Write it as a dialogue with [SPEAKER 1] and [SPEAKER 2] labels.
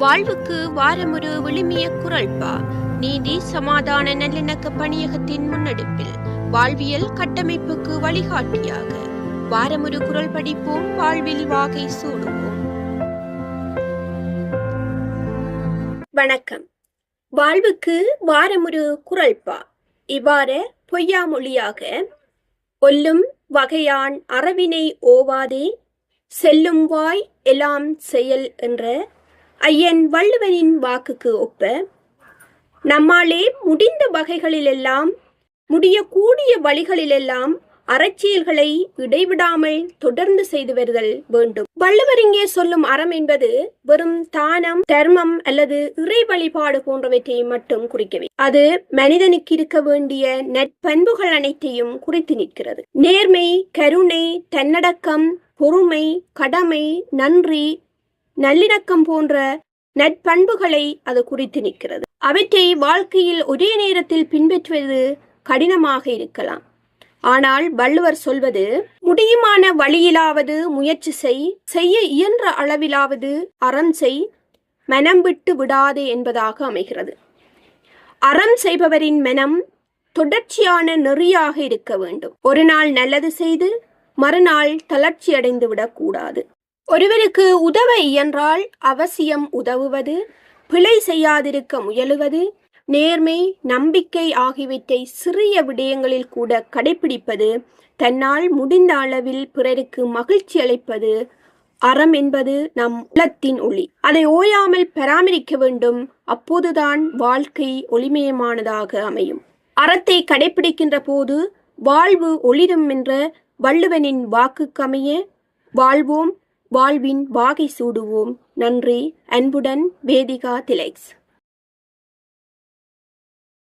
[SPEAKER 1] வாழ்வுக்கு வாரமொரு விழுமிய குரல்பா. நீதி சமாதான நல்லிணக்க பணியகத்தின் முன்னெடுப்பில் வாழ்வியல் கட்டமைப்புக்கு வழிகாட்டியாக. வாரமொரு குரல் படிப்போம் வாழ்வில் வாகை சூடுவோம். வணக்கம். வாழ்வுக்கு வாரமொரு குரல்பா. இவ்வாறு பொய்யாமொழியாக ஒல்லும் வகையான் அறவினை ஓவாதே செல்லும் வாய் எல்லாம் செயல் என்ற ஐயன் வள்ளுவனின் வாக்குக்கு ஒப்ப நம்மாலே முடிந்த வகைகளிலெல்லாம் முடியக்கூடிய வழிகளிலெல்லாம் அறச்செயல்களை இடைவிடாமல் தொடர்ந்து செய்து வருதல் வேண்டும். வள்ளுவர் இங்கே சொல்லும் அறம் என்பது வெறும் தானம் தர்மம் அல்லது இறை வழிபாடு போன்றவற்றை மட்டும் குறிக்கவே அது மனிதனுக்கு இருக்க வேண்டிய நற்பண்புகள் அனைத்தையும் குறித்து நிற்கிறது. நேர்மை கருணை தன்னடக்கம் பொறுமை கடமை நன்றி நல்லிணக்கம் போன்ற நற்பண்புகளை அது குறித்து நிற்கிறது. அவற்றை வாழ்க்கையில் ஒரே நேரத்தில் பின்பற்றுவது கடினமாக இருக்கலாம். ஆனால் வள்ளுவர் சொல்வது முடியுமான வழியிலாவது முயற்சி செய் செய்ய இயன்ற அளவிலாவது அறம் செய் மனம் விட்டு விடாதே என்பதாக அமைகிறது. அறம் செய்பவரின் மனம் தொடர்ச்சியான நெறியாக இருக்க வேண்டும். ஒரு நாள் நல்லது செய்து மறுநாள் தளர்ச்சி அடைந்து விடக்கூடாது. ஒருவருக்கு உதவ இயன்றால் அவசியம் உதவுவது பிழை செய்யாதிருக்க முயலுவது நேர்மை நம்பிக்கை ஆகியவற்றை சிறிய விடயங்களில் கூட கடைபிடிப்பது தன்னால் முடிந்த அளவில் பிறருக்கு மகிழ்ச்சி அளிப்பது அறம் என்பது நம் உள்ளத்தின் ஒளி. அதை ஓயாமல் பராமரிக்க வேண்டும். அப்போதுதான் வாழ்க்கை ஒளிமயமானதாக அமையும். அறத்தை கடைபிடிக்கின்ற போது வாழ்வு ஒளிரும் என்ற வள்ளுவனின் வாக்குக்கமைய வாழ்வோம் வாழ்வின் வாகை சூடுவோம். நன்றி. அன்புடன் வேதிகா திலெக்ஸ்.